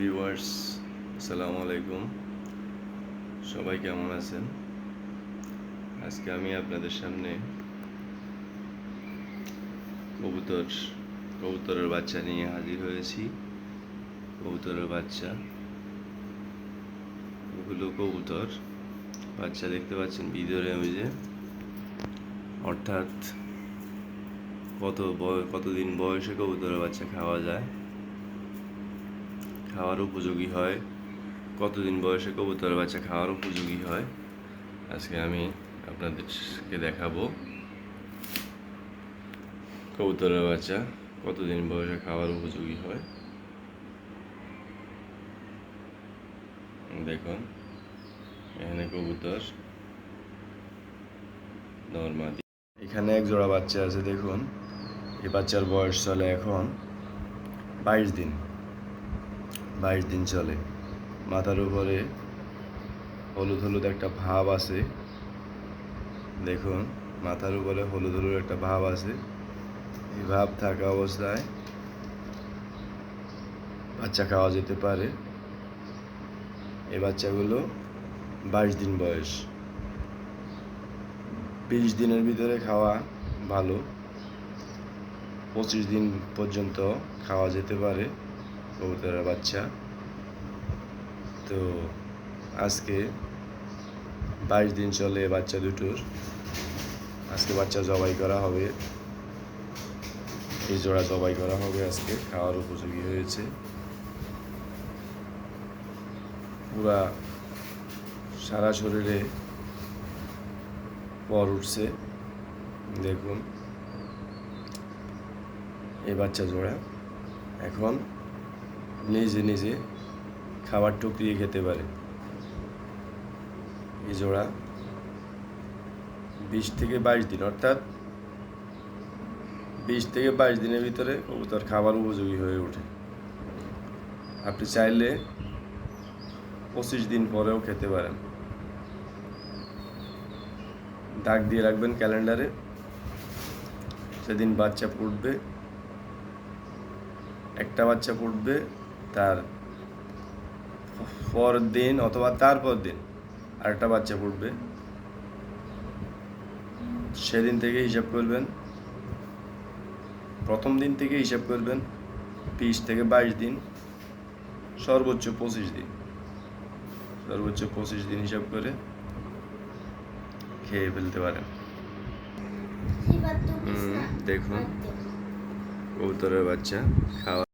Viewers, আসসালামু আলাইকুম। সবাই কেমন আছেন? আজকে আমি আপনাদের সামনে কবুতর, কবুতরের বাচ্চা নিয়ে হাজির হয়েছি। কবুতরের বাচ্চা ওগুলো কবুতর। বাচ্চা দেখতে পাচ্ছেন ভিডিওর ইমেজে অর্থাৎ কত বয়, কতদিন বয়সে কবুতরের বাচ্চা খাওয়া যায়। খাওয়ার উপযোগী হয়। কতদিন বয়সে কবুতরের বাচ্চা খাওয়ার উপযোগী হয়? আজকে আমি আপনাদেরকে দেখাবো। কবুতরের বাচ্চা কতদিন বয়সে খাওয়ার উপযোগী হয়? দেখুন, এখানে কবুতর নর্মাদি। এখানে এক জোড়া বাচ্চা আছে, দেখুন। এই বাচ্চার বয়স চলে এখন বাইশ দিন। বাইশ দিন চলে। মাথার উপরে হলুদ হলুদ একটা ভাব আছে। দেখুন, মাথার উপরে হলুদ হলুদ একটা ভাব আছে। এই ভাব থাকা অবস্থায় বাচ্চা খাওয়া যেতে পারে। এই বাচ্চাগুলো বাইশ দিন বয়স। বিশ দিনের ভিতরে খাওয়া ভালো। পঁচিশ দিন পর্যন্ত খাওয়া যেতে পারে। কবুতরের বাচ্চা। তো আজকে বাইশ দিন চলে বাচ্চা দুটোর। আজকে বাচ্চা জবাই করা হবে। এই জোড়া জবাই করা হবে আজকে, খাওয়ার উপযোগী হয়েছে। পুরা সারা শরীরে পর উঠছে, দেখুন। এই বাচ্চা জোড়া। এখন নিজে নিজে খাবার টুকরিয়ে খেতে পারে। এই জোড়া বিশ থেকে বাইশ দিন, অর্থাৎ বিশ থেকে বাইশ দিনের ভিতরে কবুতর খাবার উপযোগী হয়ে ওঠে। আপনি চাইলে পঁচিশ দিন পরেও খেতে পারেন। দাগ দিয়ে রাখবেন ক্যালেন্ডারে। সেদিন বাচ্চা ফুটবে একটা বাচ্চা ফুটবে তার পর দিন অথবা তারপর দিন আরেকটা বাচ্চা ফুটবে সেদিন থেকে হিসাব করবেন। প্রথম দিন থেকে হিসাব করবেন। বিশ থেকে বাইশ দিন। সর্বোচ্চ পঁচিশ দিন। সর্বোচ্চ পঁচিশ দিন হিসাব করে খেয়ে ফেলতে পারেন। দেখুন। কবুতরের বাচ্চা খাওয়া